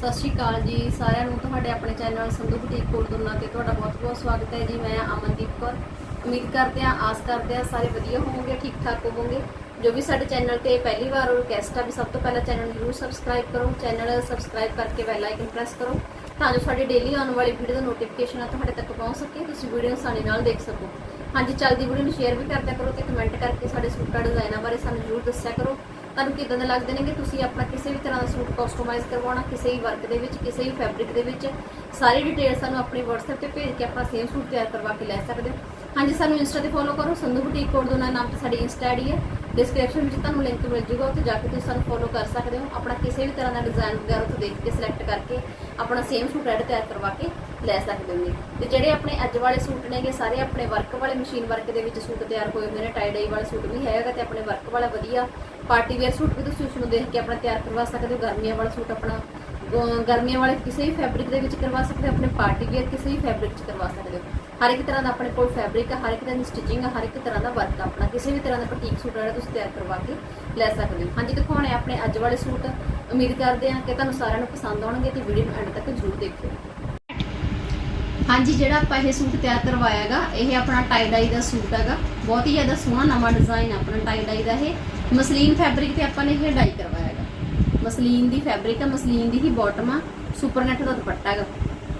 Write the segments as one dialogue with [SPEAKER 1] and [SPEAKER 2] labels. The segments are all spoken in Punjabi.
[SPEAKER 1] ਸਤਿ ਸ਼੍ਰੀ ਅਕਾਲ ਜੀ ਸਾਰਿਆਂ ਨੂੰ, ਤੁਹਾਡੇ ਆਪਣੇ ਚੈਨਲ ਸੰਧੂ ਬੁਟੀਕ ਕੋਟਦੁਨਾ ਤੇ ਤੁਹਾਡਾ ਬਹੁਤ-ਬਹੁਤ ਸਵਾਗਤ ਹੈ ਜੀ। ਮੈਂ ਅਮਨਦੀਪ ਕੌਰ। ਉਮੀਦ ਕਰਦੇ ਹਾਂ, ਆਸ ਕਰਦੇ ਹਾਂ ਸਾਰੇ ਵਧੀਆ ਹੋਵੋਗੇ ਠੀਕ ਠਾਕ ਹੋਵੋਗੇ। ਜੋ ਵੀ ਸਾਡੇ ਚੈਨਲ ਤੇ ਪਹਿਲੀ ਵਾਰ ਰਿਕਵੈਸਟ ਆ, ਵੀ ਸਭ ਤੋਂ ਪਹਿਲਾਂ ਚੈਨਲ ਨੂੰ ਜ਼ਰੂਰ ਸਬਸਕ੍ਰਾਈਬ ਕਰੋ। ਚੈਨਲ ਸਬਸਕ੍ਰਾਈਬ ਕਰਕੇ ਬੈਲ ਆਈਕਨ ਪ੍ਰੈਸ ਕਰੋ, ਤਾਂ ਜੋ ਸਾਡੀ ਡੇਲੀ ਆਉਣ ਵਾਲੀ ਵੀਡੀਓ ਦਾ ਨੋਟੀਫਿਕੇਸ਼ਨ ਆ ਤੁਹਾਡੇ ਤੱਕ ਪਹੁੰਚ ਸਕੇ, ਤੁਸੀਂ ਵੀਡੀਓ ਆਸਾਨੀ ਨਾਲ ਦੇਖ ਸਕੋ। ਹਾਂਜੀ, ਚੱਲਦੀ ਵੀਡੀਓ ਨੂੰ ਸ਼ੇਅਰ ਵੀ ਕਰਦਿਆ ਕਰੋ ਤੇ ਕਮੈਂਟ ਕਰਕੇ ਸਾਡੇ ਸੂਟਾਂ ਡਿਜ਼ਾਈਨਾਂ ਬਾਰੇ ਸਾਨੂੰ ਜ਼ਰੂਰ ਦੱਸਿਆ ਕਰੋ। ਤੁਹਾਨੂੰ ਕਿਦਾਂ ਦੇ ਲੱਗਦੇ ਨੇ ਕਿ ਤੁਸੀਂ ਆਪਣਾ ਕਿਸੇ ਵੀ ਤਰ੍ਹਾਂ ਦਾ ਸੂਟ ਕਸਟਮਾਈਜ਼ ਕਰਵਾਉਣਾ, ਕਿਸੇ ਵੀ ਵਰਕ ਦੇ ਵਿੱਚ, ਕਿਸੇ ਵੀ ਫੈਬਰਿਕ ਦੇ ਵਿੱਚ, ਸਾਰੀ ਡਿਟੇਲ ਸਾਨੂੰ ਆਪਣੇ WhatsApp ਤੇ ਭੇਜ ਕੇ ਆਪਣਾ ਸੇਮ ਸੂਟ ਤਿਆਰ ਕਰਵਾ ਕੇ ਲੈ ਸਕਦੇ ਹੋ। ਹਾਂਜੀ, ਸਾਨੂੰ ਇੰਸਟਾ ਤੇ ਫੋਲੋ ਕਰੋ, ਸੰਧੂ ਬੁਟੀਕ ਕੋਡ ਦੋਨਾ ਨਾਮ ਤੇ ਸਾਡੀ ਇੰਸਟਾ ਆਈਡੀ ਹੈ। ਡਿਸਕ੍ਰਿਪਸ਼ਨ ਵਿੱਚ ਤੁਹਾਨੂੰ ਲਿੰਕ ਮਿਲ ਜੂਗਾ, ਉੱਥੇ ਜਾ ਕੇ ਤੁਸੀਂ ਸਾਨੂੰ ਫੋਲੋ ਕਰ ਸਕਦੇ ਹੋ। ਆਪਣਾ ਕਿਸੇ ਵੀ ਤਰ੍ਹਾਂ ਦਾ ਡਿਜ਼ਾਈਨ ਵਗੈਰਾ ਉੱਥੇ ਦੇਖ ਕੇ ਸਿਲੈਕਟ ਕਰਕੇ, ਆਪਣਾ ਸੇਮ ਸੂਟ ਰੈਡ ਤਿਆਰ ਕਰਵਾ ਕੇ ਲੈ ਸਕਦੇ ਹੋਗੇ ਤੇ ਜਿਹੜੇ ਆਪਣੇ ਅੱਜ ਵਾਲੇ ਸੂਟ ਨੇਗੇ, ਸਾਰੇ ਆਪਣੇ ਵਰਕ ਵਾਲੇ ਮਸ਼ੀਨ ਵਰਕ ਦੇ ਵਿੱਚ ਸੂਟ ਤਿਆਰ ਹੋਏ ਹੋਏ ਨੇ ਟਾਈ ਡਾਈ ਵਾਲਾ ਸੂਟ ਵੀ ਹੈਗਾ ਤੇ ਆਪਣੇ ਵਰਕ ਵਾਲਾ ਵਧੀਆ। ਪਾਰਟੀ ਵੇਅਰ ਸੂਟ ਵੀ ਤੁਸੀਂ ਉਸ ਨੂੰ ਦੇਖ ਕੇ ਆਪਣਾ ਤਿਆਰ ਕਰਵਾ ਸਕਦੇ ਹੋ, ਗਰਮੀਆਂ ਵਾਲਾ ਸੂਟ ਆਪਣਾ। ਗਰਮੀਆਂ ਵਾਲੇ ਕਿਸੇ ਵੀ ਫੈਬਰਿਕ ਦੇ ਵਿੱਚ ਕਰਵਾ ਸਕਦੇ ਹੋ, ਆਪਣੇ ਪਾਰਟੀ ਵੇਅਰ ਕਿਸੇ ਵੀ ਫੈਬਰਿਕ 'ਚ ਕਰਵਾ ਸਕਦੇ ਹੋ। ਹਰ ਇੱਕ ਤਰ੍ਹਾਂ ਦਾ ਆਪਣੇ ਕੋਲ ਫੈਬਰਿਕ ਹੈ ਹਰ ਇੱਕ ਤਰ੍ਹਾਂ ਦੀ ਸਟਿਚਿੰਗ ਹੈ ਹਰ ਇੱਕ ਤਰ੍ਹਾਂ ਦਾ ਵਰਕ ਆਪਣਾ। ਕਿਸੇ ਵੀ ਤਰ੍ਹਾਂ ਦਾ ਬੁਟੀਕ ਸੂਟ ਜਿਹੜਾ ਤੁਸੀਂ ਤਿਆਰ ਕਰਵਾ ਕੇ ਲੈ ਸਕਦੇ ਹੋ। ਹਾਂਜੀ, ਦਿਖਾਉਣੇ ਆਪਣੇ ਅੱਜ ਵਾਲੇ ਸੂਟ। ਉਮੀਦ ਕਰਦੇ ਹਾਂ ਕਿ ਤੁਹਾਨੂੰ ਸਾਰਿਆਂ ਨੂੰ ਪਸੰਦ ਆਉਣਗੇ ਤੇ ਵੀਡੀਓ ਨੂੰ ਐਂਡ ਤੱਕ ਜ਼ਰੂਰ ਦੇਖਿਓ। ਹਾਂਜੀ, ਜਿਹੜਾ ਆਪਾਂ ਇਹ ਸੂਟ ਤਿਆਰ ਕਰਵਾਇਆ ਹੈਗਾ, ਇਹ ਆਪਣਾ ਟਾਈ ਡਾਈ ਦਾ ਸੂਟ ਹੈਗਾ। ਬਹੁਤ ਹੀ ਜ਼ਿਆਦਾ ਸੋਹਣਾ ਨਵਾਂ ਡਿਜ਼ਾਈਨ ਆਪਣਾ ਟਾਈ ਡਾਈ ਦਾ ਇਹ। ਮਸਲੀਨ ਫੈਬਰਿਕ ਤੇ ਆਪਾਂ ਨੇ ਇਹ ਡਾਈ ਕਰਵਾਇਆ। ਮਸਲੀਨ ਦੀ ਫੈਬਰਿਕ ਹੈ ਮਸਲੀਨ ਦੀ ਹੀ ਬਾਟਮ ਆ ਸੁਪਰ ਨੈਟ ਦਾ ਦੁਪੱਟਾ ਹੈਗਾ।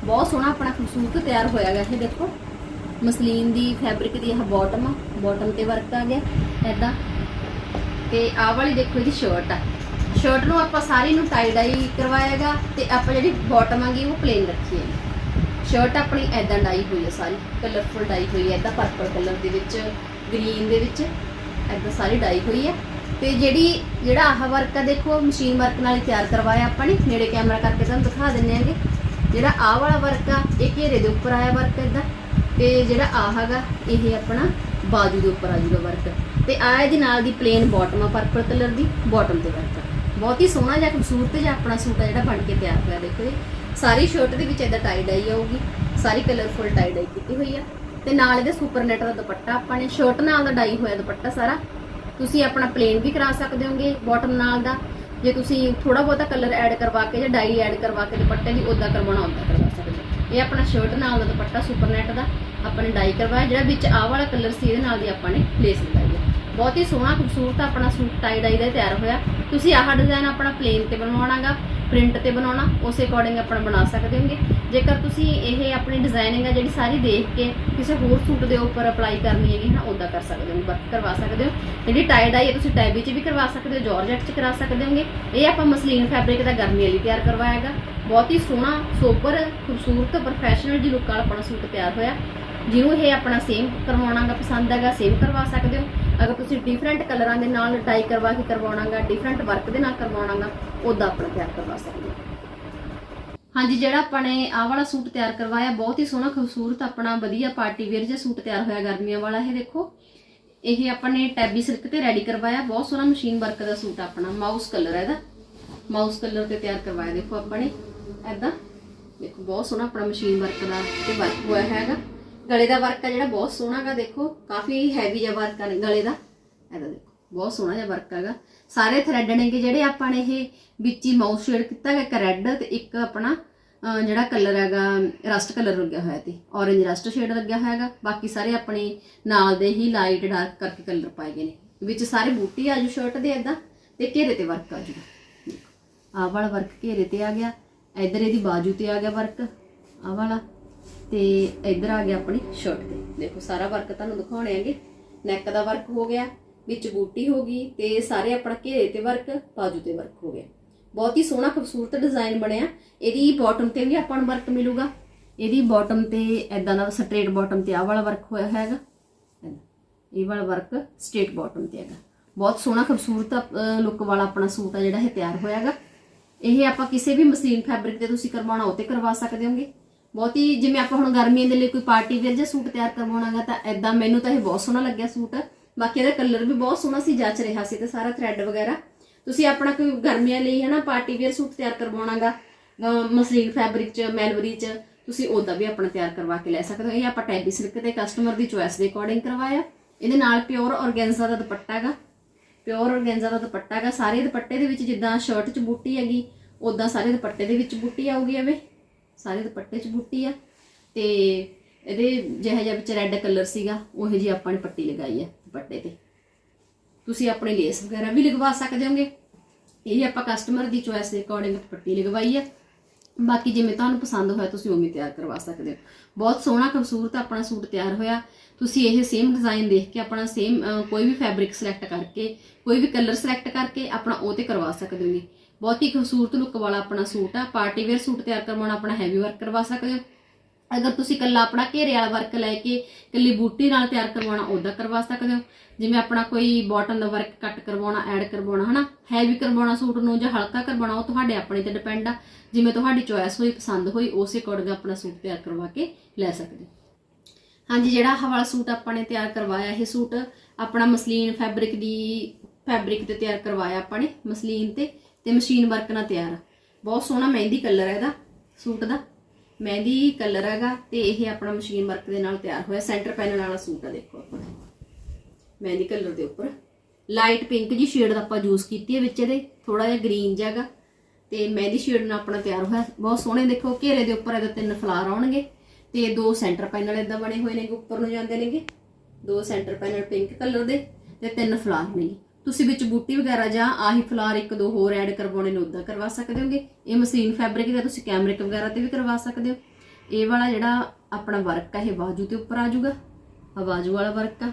[SPEAKER 1] ਬਹੁਤ ਸੋਹਣਾ ਆਪਣਾ ਖੂਬਸੂਰਤ ਤਿਆਰ ਹੋਇਆ ਹੈਗਾ ਇਹ ਦੇਖੋ। ਮਸਲੀਨ ਦੀ ਫੈਬਰਿਕ ਦੀ ਇਹ ਬਾਟਮ ਆ ਬਾਟਮ ਤੇ ਵਰਕ ਆ ਗਿਆ ਐਦਾਂ ਤੇ ਆਹ ਵਾਲੀ ਦੇਖੋ ਇਹਦੀ ਸ਼ਰਟ ਆ। ਸ਼ਰਟ ਨੂੰ ਆਪਾਂ ਸਾਰੀ ਨੂੰ ਟਾਈ ਡਾਈ ਕਰਵਾਇਆ ਹੈਗਾ ਤੇ ਆਪਾਂ ਜਿਹੜੀ ਬਾਟਮ ਆਗੀ ਉਹ ਪਲੇਨ ਰੱਖੀ ਹੈ। ਸ਼ਰਟ ਆਪਣੀ ਐਦਾਂ ਡਾਈ ਹੋਈ ਹੈ ਸਾਰੀ ਕਲਰਫੁਲ ਡਾਈ ਹੋਈ ਹੈ ਐਦਾਂ ਪਰਪਲ ਕਲਰ ਦੇ ਵਿੱਚ ਗ੍ਰੀਨ ਦੇ ਵਿੱਚ ਐਦਾਂ ਸਾਰੀ ਡਾਈ ਹੋਈ ਹੈ। ਤੇ ਜਿਹੜੀ, ਜਿਹੜਾ ਆਹ ਵਰਕ ਆ, ਦੇਖੋ ਮਸ਼ੀਨ ਵਰਕ ਨਾਲ ਹੀ ਤਿਆਰ ਕਰਵਾਇਆ ਆਪਾਂ ਨੇ। ਨੇੜੇ ਕੈਮਰਾ ਕਰਕੇ ਤੁਹਾਨੂੰ ਦਿਖਾ ਦਿੰਨੇ ਆਂਗੇ। ਜਿਹੜਾ ਆਹ ਵਾਲਾ ਵਰਕ ਆ, ਇਹ ਘੇਰੇ ਦੇ ਉੱਪਰ ਆਇਆ ਵਰਕ ਐਦਾਂ ਤੇ ਜਿਹੜਾ ਆਹ ਹੈਗਾ, ਇਹ ਆਪਣਾ ਬਾਜੂ ਦੇ ਉੱਪਰ ਆ ਜੂਗਾ ਵਰਕ ਤੇ ਆ ਇਹਦੇ ਨਾਲ ਦੀ ਪਲੇਨ ਬਾਟਮ ਆ ਪਰਪਲ ਕਲਰ ਦੀ ਬਾਟਮ ਤੇ ਵਰਕ ਬਹੁਤ ਹੀ ਸੋਹਣਾ ਜਿਹਾ ਖੂਬਸੂਰਤ ਜਿਹਾ ਆਪਣਾ ਸੂਟ ਆ ਜਿਹੜਾ ਬਣ ਕੇ ਤਿਆਰ ਹੋਇਆ, ਦੇਖੋ ਜੀ। ਸਾਰੀ ਸ਼ਰਟ ਦੇ ਵਿੱਚ ਇਹਦਾ ਟਾਈ ਡਾਈ ਆਊਗੀ। ਸਾਰੀ ਕਲਰਫੁਲ ਟਾਈ ਡਾਈ ਕੀਤੀ ਹੋਈ ਆ। ਤੇ ਨਾਲ ਇਹਦੇ ਸੁਪਰ ਨੈਟ ਦਾ ਦੁਪੱਟਾ ਆਪਾਂ ਨੇ ਸ਼ਰਟ ਨਾਲ ਦਾ ਡਾਈ ਹੋਇਆ ਦੁਪੱਟਾ ਸਾਰਾ। ਤੁਸੀਂ ਆਪਣਾ ਪਲੇਨ ਵੀ ਕਰਾ ਸਕਦੇ ਹੋਗੇ ਬਾਟਮ ਨਾਲ ਦਾ। ਜੇ ਤੁਸੀਂ ਥੋੜਾ ਬਹੁਤਾ ਕਲਰ ਐਡ ਕਰਵਾ ਕੇ ਜਾਂ ਡਾਈ ਐਡ ਕਰਵਾ ਕੇ ਦੁਪੱਟੇ ਦੀ ਉਦਾਂ ਕਰਵਾਉਣਾ ਉਦਾਂ ਕਰਵਾ ਸਕਦੇ ਹੋ। ਇਹ ਆਪਣਾ ਸ਼ਰਟ ਨਾਲ ਦਾ ਦੁਪੱਟਾ ਸੁਪਰ ਨੈਟ ਦਾ ਆਪਾਂ ਨੇ ਡਾਈ ਕਰਵਾਇਆ, ਜਿਹੜਾ ਵਿੱਚ ਆਹ ਵਾਲਾ ਕਲਰ ਸੀ, ਇਹਦੇ ਨਾਲ ਦੀ ਆਪਾਂ ਨੇ ਲੇਸ ਲਗਾਈ। ਬਹੁਤ ਹੀ ਸੋਹਣਾ, ਖੂਬਸੂਰਤ ਆਪਣਾ ਸੂਟ ਟਾਈ ਡਾਈ ਦਾ ਤਿਆਰ ਹੋਇਆ। ਤੁਸੀਂ ਆਹ ਡਿਜ਼ਾਈਨ ਆਪਣਾ ਪਲੇਨ ਤੇ ਬਣਵਾਉਣਾਗਾ ਪ੍ਰਿੰਟ ਤੇ ਬਣਾਉਣਾ, ਉਸੇ ਅਕੋਰਡਿੰਗ ਆਪਣਾ ਬਣਾ ਸਕਦੇ ਹੋਗੇ। ਜੇਕਰ ਤੁਸੀਂ ਇਹ ਆਪਣੀ ਡਿਜ਼ਾਈਨਿੰਗ ਹੈ ਜਿਹੜੀ ਸਾਰੀ ਦੇਖ ਕੇ ਕਿਸੇ ਹੋਰ ਸੂਟ ਦੇ ਉੱਪਰ ਅਪਲਾਈ ਕਰਨੀ ਹੈਗੀ ਨਾ ਉਦਾਂ ਕਰ ਸਕਦੇ ਹੋ ਵਰਕ ਕਰਵਾ ਸਕਦੇ ਹੋ। ਜਿਹੜੀ ਟਾਈ ਡਾਈ ਹੈ ਤੁਸੀਂ ਟਾਈ ਵਿੱਚ ਵੀ ਕਰਵਾ ਸਕਦੇ ਹੋ ਜਾਰਜੈਟ 'ਚ ਕਰਾ ਸਕਦੇ ਹੋਗੇ। ਇਹ ਆਪਾਂ ਮਸਲੀਨ ਫੈਬਰਿਕ ਦਾ ਗਰਮੀ ਵਾਲੀ ਤਿਆਰ ਕਰਵਾਇਆ ਹੈਗਾ ਬਹੁਤ ਹੀ ਸੋਹਣਾ, ਸੋਬਰ, ਖੂਬਸੂਰਤ ਪ੍ਰੋਫੈਸ਼ਨਲ ਜੀ ਲੁੱਕ ਵਾਲਾ ਆਪਣਾ ਸੂਟ ਤਿਆਰ ਹੋਇਆ। ਜਿਹਨੂੰ ਇਹ ਆਪਣਾ ਸੇਮ ਕਰਵਾਉਣਾਗਾ, ਪਸੰਦ ਹੈਗਾ ਸੇਮ ਕਰਵਾ ਸਕਦੇ ਹੋ। ਅਗਰ ਤੁਸੀਂ ਡਿਫਰੈਂਟ ਕਲਰਾਂ ਦੇ ਨਾਲ ਟਾਈ ਕਰਵਾ ਕੇ ਕਰਵਾਉਣਾਗਾ ਡਿਫਰੈਂਟ ਵਰਕ ਦੇ ਨਾਲ ਕਰਵਾਉਣਾਗਾ ਉਦਾਂ ਆਪਣਾ ਤਿਆਰ ਕਰਵਾ ਸਕਦੇ ਹੋ। ਹਾਂਜੀ, ਜਿਹੜਾ ਆਪਾਂ ਨੇ ਆਹ ਵਾਲਾ ਸੂਟ ਤਿਆਰ ਕਰਵਾਇਆ, ਬਹੁਤ ਹੀ ਸੋਹਣਾ ਖੂਬਸੂਰਤ ਆਪਣਾ ਵਧੀਆ ਪਾਰਟੀ ਵੇਅਰ ਜਿਹਾ ਸੂਟ ਤਿਆਰ ਹੋਇਆ ਗਰਮੀਆਂ ਵਾਲਾ, ਇਹ ਦੇਖੋ। ਇਹ ਆਪਾਂ ਨੇ ਟੈਬੀ ਸਿਲਕ ਤੇ ਰੈਡੀ ਕਰਵਾਇਆ, ਬਹੁਤ ਸੋਹਣਾ ਮਸ਼ੀਨ ਵਰਕ ਦਾ ਸੂਟ ਆਪਣਾ ਮਾਊਸ ਕਲਰ ਹੈ ਇਹਦਾ। ਮਾਊਸ ਕਲਰ ਤੇ ਤਿਆਰ ਕਰਵਾਇਆ, ਦੇਖੋ ਆਪਾਂ ਨੇ ਐਦਾਂ ਦੇਖੋ, ਬਹੁਤ ਸੋਹਣਾ ਆਪਣਾ ਮਸ਼ੀਨ ਵਰਕ ਦਾ ਤੇ ਵਰਕ ਹੋਇਆ ਹੈਗਾ। ਗਲੇ ਦਾ ਵਰਕ ਆ ਜਿਹੜਾ, ਬਹੁਤ ਸੋਹਣਾ ਹੈਗਾ, ਦੇਖੋ। ਕਾਫੀ ਹੈਵੀ ਜਿਹਾ ਵਰਕ ਹੈ ਗਲੇ ਦਾ। ਇਹਦਾ ਦੇਖੋ, ਬਹੁਤ ਸੋਹਣਾ ਜਿਹਾ ਵਰਕ ਹੈਗਾ। ਸਾਰੇ ਥਰੈਡ ਨੇਗੇ ਜਿਹੜੇ ਆਪਾਂ ਨੇ ਇਹ ਵਿੱਚ ਹੀ ਮਾਊਸ ਸ਼ੇਡ ਕੀਤਾ ਹੈਗਾ ਇੱਕ ਰੈੱਡ ਤੇ ਇੱਕ ਆਪਣਾ ਜਿਹੜਾ ਕਲਰ ਹੈਗਾ ਰਸਟ ਕਲਰ ਲੱਗਿਆ ਹੋਇਆ ਤੇ। ਔਰੇਂਜ ਰਸਟ ਸ਼ੇਡ ਲੱਗਿਆ ਹੋਇਆ ਹੈਗਾ। ਬਾਕੀ ਸਾਰੇ ਆਪਣੇ ਨਾਲ ਦੇ ਹੀ ਲਾਈਟ ਡਾਰਕ ਕਰਕੇ ਕਲਰ ਪਾਏ ਗਏ ਨੇ। ਵਿੱਚ ਸਾਰੇ ਬੂਟੀ ਆਜੂ ਸ਼ਰਟ ਦੇ ਇਦਾਂ ਤੇ ਘੇਰੇ ਤੇ ਵਰਕ ਆਜੂ ਆਹ ਵਾਲਾ ਵਰਕ ਘੇਰੇ ਤੇ ਆ ਗਿਆ। ਇੱਧਰ ਇਹਦੀ ਬਾਜੂ ਤੇ ਆ ਗਿਆ ਵਰਕ ਆਹ ਵਾਲਾ। ਤੇ ਇੱਧਰ ਆ ਗਿਆ ਆਪਣੀ ਸ਼ਰਟ ਤੇ। ਦੇਖੋ, ਸਾਰਾ ਵਰਕ ਤੁਹਾਨੂੰ ਦਿਖਾਉਣੇ ਆਗੇ ਨੈਕ ਦਾ ਵਰਕ ਹੋ ਗਿਆ, ਵਿੱਚ ਬੂਟੀ ਹੋ ਗਈ ਤੇ ਸਾਰੇ ਆਪਣਾ ਘੇਰੇ ਤੇ ਵਰਕ ਬਾਜੂ ਤੇ ਵਰਕ ਹੋ ਗਿਆ। ਬਹੁਤ ਹੀ ਸੋਹਣਾ ਖੂਬਸੂਰਤ ਡਿਜ਼ਾਈਨ ਬਣਿਆ। ਇਹਦੀ ਬਾਟਮ ਤੇ ਵੀ ਆਪਾਂ ਨੂੰ ਵਰਕ ਮਿਲੂਗਾ। ਇਹਦੀ ਬਾਟਮ ਤੇ ਐਦਾਂ ਦਾ ਸਟ੍ਰੇਟ ਬਾਟਮ ਤੇ ਆਹ ਵਾਲਾ ਵਰਕ ਹੋਇਆ ਹੈਗਾ। ਏਦਾਂ। ਇਹ ਵਾਲਾ ਵਰਕ ਸਟ੍ਰੇਟ ਬਾਟਮ ਤੇ ਹੈਗਾ। ਬਹੁਤ ਸੋਹਣਾ ਖੂਬਸੂਰਤ ਲੁੱਕ ਵਾਲਾ ਆਪਣਾ ਸੂਟ ਆ ਜਿਹੜਾ ਇਹ ਤਿਆਰ ਹੋਇਆ ਹੈਗਾ। ਇਹ ਆਪਾਂ ਕਿਸੇ ਵੀ ਮਸਲੀਨ ਫੈਬਰਿਕ ਤੇ ਤੁਸੀਂ ਕਰਵਾਉਣਾ, ਉਹ ਤੇ ਕਰਵਾ ਸਕਦੇ ਹੋਗੇ। ਬਹੁਤ ਹੀ, ਜਿਵੇਂ ਆਪਾਂ ਹੁਣ ਗਰਮੀਆਂ ਦੇ ਲਈ ਕੋਈ ਪਾਰਟੀ ਵੇਅਰ ਜਾਂ ਸੂਟ ਤਿਆਰ ਕਰਵਾਉਣਾਗਾ ਤਾਂ ਐਦਾਂ ਮੈਨੂੰ ਤਾਂ ਇਹ ਬਹੁਤ ਸੋਹਣਾ ਲੱਗਿਆ ਸੂਟ। ਬਾਕੀ ਇਹਦਾ ਕਲਰ ਵੀ ਬਹੁਤ ਸੋਹਣਾ ਸੀ, ਜੱਚ ਰਿਹਾ ਸੀ ਤੇ ਸਾਰਾ ਥ੍ਰੈਡ ਵਗੈਰਾ। ਤੁਸੀਂ ਆਪਣਾ ਕੋਈ ਗਰਮੀਆਂ ਲਈ ਹੈ ਨਾ ਪਾਰਟੀ ਵੇਅਰ ਸੂਟ ਤਿਆਰ ਕਰਵਾਉਣਾਗਾ ਮਸਲੀਨ ਫੈਬਰਿਕ ਚ, ਮੈਲਵਰੀ ਚ, ਤੁਸੀਂ ਉਹਦਾ ਵੀ ਆਪਣਾ ਤਿਆਰ ਕਰਵਾ ਕੇ ਲੈ ਸਕਦੇ ਹੋ। ਇਹ ਆਪਾਂ ਟੈਬੀ ਸਿਲਕ ਤੇ ਕਸਟਮਰ ਦੀ ਚੋਇਸ ਦੇ ਅਕੋਰਡਿੰਗ ਕਰਵਾਇਆ। ਇਹਦੇ ਨਾਲ ਪਿਓਰ ਔਰਗੈਂਜ਼ਾ ਦਾ ਦੁਪੱਟਾ ਹੈਗਾ। ਪਿਓਰ ਔਰਗੈਂਜ਼ਾ ਦਾ ਦੁਪੱਟਾ ਹੈਗਾ। ਸਾਰੇ ਦੁਪੱਟੇ ਦੇ ਵਿੱਚ ਜਿੱਦਾਂ ਸ਼ਰਟ 'ਚ ਬੂਟੀ ਹੈਗੀ ਉਦਾਂ ਸਾਰੇ ਦੁਪੱਟੇ ਦੇ ਵਿੱਚ ਬੂਟੀ ਆਊਗੀ ਐਵੇਂ। ਸਾਰੇ ਦੁਪੱਟੇ 'ਚ ਬੂਟੀ ਆ। ਤੇ ਇਹਦੇ ਜਿਹੜਾ ਜਿਹਾ ਵਿੱਚ ਰੈੱਡ ਕਲਰ ਸੀਗਾ, ਉਹੋ ਜੀ ਆਪਾਂ ਨੇ ਪੱਟੀ ਲਗਾਈ ਆ ਦੁਪੱਟੇ ਤੇ। ਤੁਸੀਂ ਆਪਣੇ ਲੇਸ ਵਗੈਰਾ ਵੀ ਲਗਵਾ ਸਕਦੇ ਹੋਗੇ। ਇਹ ਆਪਾਂ ਕਸਟਮਰ ਦੀ ਚੋਇਸ ਦੇ ਅਕੋਰਡਿੰਗ ਪੱਟੀ ਲਗਵਾਈ ਆ। ਬਾਕੀ ਜਿਵੇਂ ਤੁਹਾਨੂੰ ਪਸੰਦ ਹੋਇਆ, ਤੁਸੀਂ ਉਵੇਂ ਤਿਆਰ ਕਰਵਾ ਸਕਦੇ ਹੋ। ਬਹੁਤ ਸੋਹਣਾ ਖੂਬਸੂਰਤ ਆਪਣਾ ਸੂਟ ਤਿਆਰ ਹੋਇਆ। ਤੁਸੀਂ ਇਹ ਸੇਮ ਡਿਜ਼ਾਈਨ ਦੇਖ ਕੇ, ਆਪਣਾ ਸੇਮ ਕੋਈ ਵੀ ਫੈਬਰਿਕ ਸਿਲੈਕਟ ਕਰਕੇ, ਕੋਈ ਵੀ ਕਲਰ ਸਿਲੈਕਟ ਕਰਕੇ, ਆਪਣਾ ਉਹ ਤੇ ਕਰਵਾ ਸਕਦੇ ਹੋਗੇ। ਬਹੁਤ ਹੀ ਖੂਬਸੂਰਤ ਲੁੱਕ ਵਾਲਾ ਆਪਣਾ ਸੂਟ ਆ। ਪਾਰਟੀ ਵੇਅਰ ਸੂਟ ਤਿਆਰ ਕਰਵਾਉਣਾ ਆਪਣਾ ਹੈਵੀ ਵਰਕ ਕਰਵਾ ਸਕਦੇ ਹੋ। ਅਗਰ ਤੁਸੀਂ ਕੱਲਾ ਆਪਣਾ ਘੇਰੇ ਵਾਲਾ ਵਰਕ ਲੈ ਕੇ ਕੱਲੀ ਬੂਟੀ ਨਾਲ ਤਿਆਰ ਕਰਵਾਉਣਾ ਉਹਦਾ ਕਰਵਾ ਸਕਦੇ ਹੋ। ਜਿਵੇਂ ਆਪਣਾ ਕੋਈ ਬਾਟਮ ਦਾ ਵਰਕ ਕੱਟ ਕਰਵਾਉਣਾ ਐਡ ਕਰਵਾਉਣਾ, ਹਨਾ? ਹੈਵੀ ਕਰਵਾਉਣਾ ਸੂਟ ਨੂੰ ਜਾਂ ਹਲਕਾ ਕਰਵਾਉਣਾ, ਉਹ ਤੁਹਾਡੇ ਆਪਣੇ ਤੇ ਡਿਪੈਂਡ ਆ। ਜਿਵੇਂ ਤੁਹਾਡੀ ਚੋਇਸ ਹੋਈ, ਪਸੰਦ ਹੋਈ, ਉਸੇ ਅਕੋਰਡਿੰਗ ਆਪਣਾ ਸੂਟ ਤਿਆਰ ਕਰਵਾ ਕੇ ਲੈ ਸਕਦੇ ਹੋ। ਹਾਂਜੀ, ਜਿਹੜਾ ਆਹ ਵਾਲਾ ਸੂਟ ਆਪਾਂ ਨੇ ਤਿਆਰ ਕਰਵਾਇਆ, ਇਹ ਸੂਟ ਆਪਣਾ ਮਸਲੀਨ ਫੈਬਰਿਕ ਦੀ ਫੈਬਰਿਕ ਤੇ ਤਿਆਰ ਕਰਵਾਇਆ ਆਪਾਂ ਨੇ, ਮਸਲੀਨ ਤੇ। ਤੇ ਮਸ਼ੀਨ ਵਰਕ ਨਾਲ ਤਿਆਰ ਆ। ਬਹੁਤ ਸੋਹਣਾ ਮਹਿੰਦੀ ਕਲਰ ਹੈ ਇਹਦਾ, ਸੂਟ ਦਾ। ਮਹਿੰਦੀ ਕਲਰ ਹੈਗਾ ਤੇ ਇਹ ਆਪਣਾ ਮਸ਼ੀਨ ਵਰਕ ਦੇ ਨਾਲ ਤਿਆਰ ਹੋਇਆ, ਸੈਂਟਰ ਪੈਨਲ ਵਾਲਾ ਸੂਟ ਆ, ਦੇਖੋ ਆਪਣਾ ਮਹਿੰਦੀ ਕਲਰ ਦੇ ਉੱਪਰ। ਲਾਈਟ ਪਿੰਕ ਜੀ ਸ਼ੇਡ ਦਾ ਆਪਾਂ ਯੂਜ਼ ਕੀਤੀ ਹੈ ਵਿੱਚ ਇਹਦੇ ਥੋੜਾ ਜਿਹਾ ਗ੍ਰੀਨ ਜਿਹਾਗਾ ਤੇ ਮਹਿੰਦੀ ਸ਼ੇਡ ਨਾਲ ਆਪਣਾ ਤਿਆਰ ਹੋਇਆ, ਬਹੁਤ ਸੋਹਣੇ ਦੇਖੋ, ਘੇਰੇ ਦੇ ਉੱਪਰ ਇਹਦੇ ਤਿੰਨ ਫਲਾਰ ਆਉਣਗੇ। ਤੇ ਦੋ ਸੈਂਟਰ ਪੈਨਲ ਇਦਾਂ ਬਣੇ ਹੋਏ ਨੇਗੇ, ਉੱਪਰ ਨੂੰ ਜਾਂਦੇ ਨੇਗੇ। ਦੋ ਸੈਂਟਰ ਪੈਨਲ ਪਿੰਕ ਕਲਰ ਦੇ ਤੇ ਤਿੰਨ ਫਲਾਰ ਨੇਗੇ ਤੁਸੀਂ ਵਿੱਚ ਬੂਟੀ ਵਗੈਰਾ ਜਾਂ ਆਹੀ ਫਲਾਰ ਇੱਕ ਦੋ ਹੋਰ ਐਡ ਕਰਵਾਉਣੇ ਨੇ, ਉਦਾਂ ਕਰਵਾ ਸਕਦੇ ਹੋਗੇ? ਇਹ ਮਸੀਨ ਫੈਬਰਿਕ ਦਾ ਤੁਸੀਂ ਕੈਮਰਿਕ ਵਗੈਰਾ ਤੇ ਵੀ ਕਰਵਾ ਸਕਦੇ ਹੋ। ਇਹ ਵਾਲਾ ਜਿਹੜਾ ਆਪਣਾ ਵਰਕ ਆ, ਇਹ ਬਾਜੂ 'ਤੇ ਉੱਪਰ ਆ ਜਾਊਗਾ ਆ ਬਾਜੂ ਵਾਲਾ ਵਰਕ ਆ।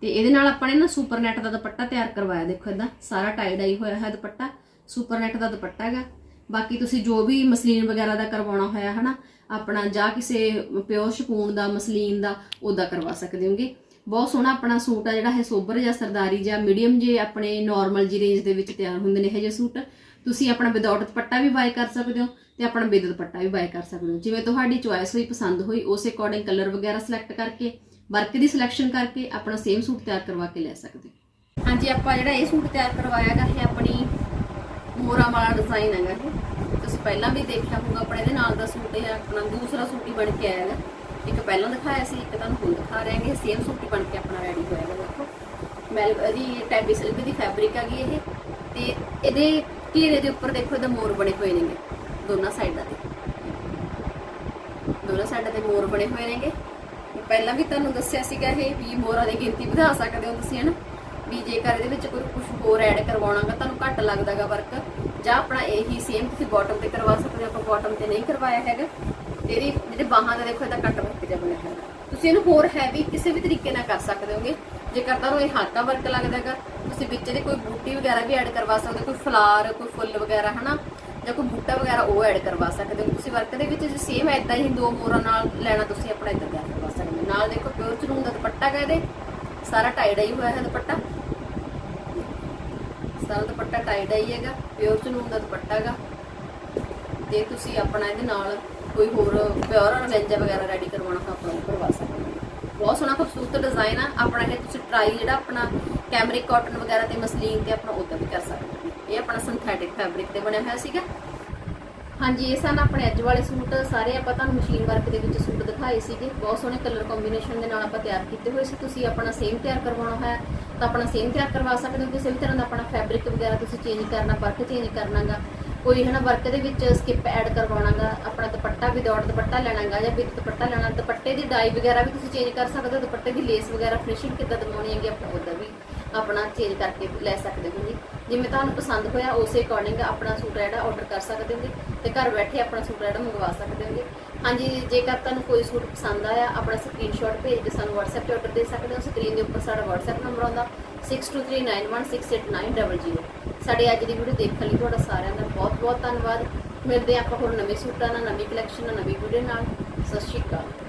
[SPEAKER 1] ਤੇ ਇਹਦੇ ਨਾਲ ਆਪਾਂ ਨੇ ਨਾ ਸੁਪਰ ਨੈਟ ਦਾ ਦੁਪੱਟਾ ਤਿਆਰ ਕਰਵਾਇਆ, ਦੇਖੋ ਇਦਾਂ, ਸਾਰਾ ਟਾਈ ਡਾਈ ਹੋਇਆ ਹੈ ਦੁਪੱਟਾ ਸੁਪਰ ਨੈਟ ਦਾ ਦੁਪੱਟਾ ਹੈਗਾ। ਬਾਕੀ ਤੁਸੀਂ ਜੋ ਵੀ ਮਸਲੀਨ ਵਗੈਰਾ ਦਾ ਕਰਵਾਉਣਾ ਹੋਇਆ, ਹਨਾ, ਆਪਣਾ ਜਾਂ ਕਿਸੇ ਪਿਓਰ ਸ਼ਕੂਨ ਦਾ ਮਸਲੀਨ ਦਾ, ਉਹਦਾ ਕਰਵਾ ਸਕਦੇ ਹੋਗੇ। ਬਹੁਤ ਸੋਹਣਾ ਆਪਣਾ ਸੂਟ ਆ ਜਿਹੜਾ ਹੈ ਸੋਬਰ ਜਾਂ ਸਰਦਾਰੀ ਜਾਂ ਮੀਡੀਅਮ ਜੇ ਆਪਣੇ ਨਾਰਮਲ ਜੀ ਰੇਂਜ ਦੇ ਵਿੱਚ ਤਿਆਰ ਹੁੰਦੇ ਨੇ ਇਹ ਜਿਹੇ ਸੂਟ। ਤੁਸੀਂ ਆਪਣਾ ਵਿਦਆਊਟ ਦੁਪੱਟਾ ਵੀ ਬਾਏ ਕਰ ਸਕਦੇ ਹੋ ਤੇ ਆਪਣਾ ਵਿਦ ਦੁਪੱਟਾ ਵੀ ਬਾਏ ਕਰ ਸਕਦੇ ਹੋ। ਜਿਵੇਂ ਤੁਹਾਡੀ ਚੁਆਇਸ ਹੋਈ, ਪਸੰਦ ਹੋਈ, ਉਸੇ ਅਕੋਰਡਿੰਗ ਕਲਰ ਵਗੈਰਾ ਸਿਲੈਕਟ ਕਰਕੇ ਵਰਕ ਦੀ ਸਿਲੈਕਸ਼ਨ ਕਰਕੇ ਆਪਣਾ ਸੇਮ ਸੂਟ ਤਿਆਰ ਕਰਵਾ ਕੇ ਲੈ ਸਕਦੇ ਹੋ। ਹਾਂਜੀ, ਆਪਾਂ ਜਿਹੜਾ ਇਹ ਸੂਟ ਤਿਆਰ ਕਰਵਾਇਆਗਾ ਇਹ ਆਪਣੀ ਮੋਰਾ ਵਾਲਾ ਡਿਜ਼ਾਈਨ ਹੈਗਾ ਇਹ। ਤੁਸੀਂ ਪਹਿਲਾਂ ਵੀ ਦੇਖਿਆ ਹੋਊਗਾ ਆਪਣੇ ਇਹਦੇ ਨਾਲ ਦਾ ਸੂਟ ਇਹ ਆਪਣਾ ਦੂਸਰਾ ਸੂਟ ਹੀ ਬਣ ਕੇ ਆਇਆ ਹੈਗਾ ਇੱਕ ਪਹਿਲਾਂ ਦਿਖਾਇਆ ਸੀ, ਇੱਕ ਤੁਹਾਨੂੰ ਹੁਣ ਦਿਖਾ ਰਹੇ ਹਾਂ ਸੇਮ ਸੂਟ ਬਣ ਕੇ ਆਪਣਾ ਰੈਡੀ ਹੋਇਆ ਹੈਗਾ ਦੇਖੋ। ਮੈਲ ਇਹਦੀ ਟੈਬੀ ਸਿਲਕ ਦੀ ਫੈਬਰਿਕ ਹੈਗੀ ਇਹ, ਤੇ ਇਹਦੇ ਘੇਰੇ ਦੇ ਉੱਪਰ ਦੇਖੋ ਇਹਦਾ ਮੋਰ ਬਣੇ ਹੋਏ ਨੇਗੇ, ਦੋਨਾਂ ਸਾਈਡਾਂ ਤੇ। ਦੋਨਾਂ ਸਾਈਡਾਂ ਤੇ ਮੋਰ ਬਣੇ ਹੋਏ ਨੇਗੇ। ਪਹਿਲਾਂ ਵੀ ਤੁਹਾਨੂੰ ਦੱਸਿਆ ਸੀਗਾ ਇਹ ਵੀ ਮੋਰਾਂ ਦੀ ਗਿਣਤੀ ਵਧਾ ਸਕਦੇ ਹੋ ਤੁਸੀਂ, ਹਨਾ? ਵੀ ਜੇਕਰ ਇਹਦੇ ਵਿੱਚ ਕੋਈ ਕੁਝ ਹੋਰ ਐਡ ਕਰਵਾਉਣਾਗਾ, ਤੁਹਾਨੂੰ ਘੱਟ ਲੱਗਦਾਗਾ ਵਰਕ ਜਾਂ ਆਪਣਾ ਇਹੀ ਸੇਮ ਤੁਸੀਂ ਬਾਟਮ ਤੇ ਕਰਵਾ ਸਕਦੇ ਹੋ, ਆਪਾਂ ਬਾਟਮ ਤੇ ਨਹੀਂ ਕਰਵਾਇਆ ਹੈਗਾ। ਤੇ ਇਹਦੀ ਜਿਹੜੇ ਬਾਹਾਂ ਦਾ ਦੇਖੋ ਇਹਦਾ ਕੱਟ ਵਰਕ ਜਿਹਾ ਬਣਿਆ ਹੋਇਆ ਤੁਸੀਂ ਇਹਨੂੰ ਹੋਰ ਹੈਵੀ ਕਿਸੇ ਵੀ ਤਰੀਕੇ ਨਾਲ ਕਰ ਸਕਦੇ ਹੋਗੇ। ਜੇਕਰ ਤੁਹਾਨੂੰ ਇਹ ਹਲਕਾ ਵਰਕ ਲੱਗਦਾਗਾ ਤੁਸੀਂ ਵਿੱਚ ਇਹਦੇ ਕੋਈ ਬੂਟੀ ਵਗੈਰਾ ਵੀ ਐਡ ਕਰਵਾ ਸਕਦੇ ਹੋ, ਕੋਈ ਫਲਾਰ ਕੋਈ ਫੁੱਲ ਵਗੈਰਾ, ਹਨਾ? ਜਾਂ ਕੋਈ ਬੂਟਾ ਵਗੈਰਾ ਉਹ ਐਡ ਕਰਵਾ ਸਕਦੇ ਹੋ। ਤੁਸੀਂ ਵਰਕ ਦੇ ਵਿੱਚ ਸੇਮ ਐਦਾਂ ਹੀ ਦੋ ਮੋਰਾਂ ਨਾਲ ਲੈਣਾ, ਤੁਸੀਂ ਆਪਣਾ ਇੱਦਾਂ ਤਿਆਰ ਕਰਵਾ ਸਕਦੇ ਹੋ। ਨਾਲ ਦੇਖੋ ਪਿਓਰ ਚਨੂਨ ਦਾ ਦੁਪੱਟਾ ਗਾ ਇਹਦੇ। ਸਾਰਾ ਟਾਈ ਡਾਈ ਹੋਇਆ ਹੈ ਦੁਪੱਟਾ। ਸਾਰਾ ਦੁਪੱਟਾ ਟਾਈ ਡਾਈ ਹੈਗਾ ਪਿਓਰ ਚਨੂਨ ਦਾ ਦੁਪੱਟਾ ਹੈਗਾ। ਤੇ ਤੁਸੀਂ ਆਪਣਾ ਇਹਦੇ ਨਾਲ ਕੋਈ ਹੋਰ ਪਿਓਰ ਔਰਗੈਂਜਾ ਵਗੈਰਾ ਰੈਡੀ ਕਰਵਾਉਣਾ ਤਾਂ ਆਪਣਾ ਉਹ ਕਰਵਾ ਸਕਦੇ ਹਾਂ। ਬਹੁਤ ਸੋਹਣਾ ਖੂਬਸੂਰਤ ਡਿਜ਼ਾਈਨ ਆ। ਆਪਣਾ ਇਹ ਤੁਸੀਂ ਟਰਾਈ ਜਿਹੜਾ ਆਪਣਾ ਕੈਮਰਿਕ ਕਾਟਨ ਵਗੈਰਾ ਤੇ ਮਸਲੀਨ ਤੇ ਆਪਣਾ ਉਦਾਂ ਵੀ ਕਰ ਸਕਦੇ ਹੋ। ਇਹ ਆਪਣਾ ਸਿੰਥੈਟਿਕ ਫੈਬਰਿਕ ਤੇ ਬਣਿਆ ਹੋਇਆ ਸੀਗਾ। ਹਾਂਜੀ, ਇਹ ਸਨ ਆਪਣੇ ਅੱਜ ਵਾਲੇ ਸੂਟ। ਸਾਰੇ ਆਪਾਂ ਤੁਹਾਨੂੰ ਮਸ਼ੀਨ ਵਰਕ ਦੇ ਵਿੱਚ ਸੂਟ ਦਿਖਾਏ ਸੀਗੇ। ਬਹੁਤ ਸੋਹਣੇ ਕਲਰ ਕੰਬੀਨੇਸ਼ਨ ਦੇ ਨਾਲ ਆਪਾਂ ਤਿਆਰ ਕੀਤੇ ਹੋਏ ਸੀ। ਤੁਸੀਂ ਆਪਣਾ ਸੇਮ ਤਿਆਰ ਕਰਵਾਉਣਾ ਹੋਇਆ, ਤਾਂ ਆਪਣਾ ਸੇਮ ਤਿਆਰ ਕਰਵਾ ਸਕਦੇ ਹੋ ਕਿਸੇ ਵੀ ਤਰ੍ਹਾਂ ਦਾ ਆਪਣਾ ਫੈਬਰਿਕ ਵਗੈਰਾ ਤੁਸੀਂ ਚੇਂਜ ਕਰਨਾ ਵਰਕ ਚੇਂਜ ਕਰਨਾਗਾ। ਕੋਈ ਹਨਾ ਵਰਕ ਦੇ ਵਿੱਚ ਸਕਿਪ ਐਡ ਕਰਵਾਉਣਾਗਾ। ਆਪਣਾ ਦੁਪੱਟਾ ਵਿਦਆਊਟ ਦੁਪੱਟਾ ਲੈਣਾਗਾ ਜਾਂ ਵਿਦ ਦੁਪੱਟਾ ਲੈਣਾ, ਦੁਪੱਟੇ ਦੀ ਡਾਈ ਵਗੈਰਾ ਵੀ ਤੁਸੀਂ ਚੇਂਜ ਕਰ ਸਕਦੇ ਹੋ, ਦੁਪੱਟੇ ਦੀ ਲੇਸ ਵਗੈਰਾ ਫਿਨਿਸ਼ਿੰਗ ਕਿੱਦਾਂ ਦਵਾਉਣੀ ਹੈਗੀ ਆਪਾਂ ਉਹਦਾ ਵੀ ਆਪਣਾ ਚੇਂਜ ਕਰਕੇ ਲੈ ਸਕਦੇ ਹੋ ਜੀ। ਜਿਵੇਂ ਤੁਹਾਨੂੰ ਪਸੰਦ ਹੋਇਆ, ਉਸੇ ਅਕੋਰਡਿੰਗ ਆਪਣਾ ਸੂਟ ਜਿਹੜਾ ਆਰਡਰ ਕਰ ਸਕਦੇ ਹੋਗੇ ਤੇ ਘਰ ਬੈਠੇ ਆਪਣਾ ਸੂਟ ਜਿਹੜਾ ਮੰਗਵਾ ਸਕਦੇ ਹੋਗੇ ਹਾਂਜੀ, ਜੇਕਰ ਤੁਹਾਨੂੰ ਕੋਈ ਸੂਟ ਪਸੰਦ ਆਇਆ, ਆਪਣਾ ਸਕਰੀਨਸ਼ਾਟ ਭੇਜ ਕੇ ਸਾਨੂੰ WhatsApp ਤੇ ਆਰਡਰ ਦੇ ਸਕਦੇ ਹੋ। ਸਕਰੀਨ ਦੇ ਉੱਪਰ ਸਾਡਾ WhatsApp ਨੰਬਰ ਆਉਂਦਾ 6239166800 ਸਾਡੇ ਅੱਜ ਦੀ ਵੀਡੀਓ ਦੇਖਣ ਲਈ ਤੁਹਾਡਾ ਸਾਰਿਆਂ ਦਾ ਬਹੁਤ ਬਹੁਤ ਧੰਨਵਾਦ। ਮਿਲਦੇ ਹਾਂ ਆਪਾਂ ਹੋਰ ਨਵੇਂ ਸੂਟਾਂ ਨਾਲ, ਨਵੀਂ ਕਲੈਕਸ਼ਨ ਨਾਲ, ਨਵੀਂ ਵੀਡੀਓ ਨਾਲ। ਸਤਿ ਸ਼੍ਰੀ ਅਕਾਲ।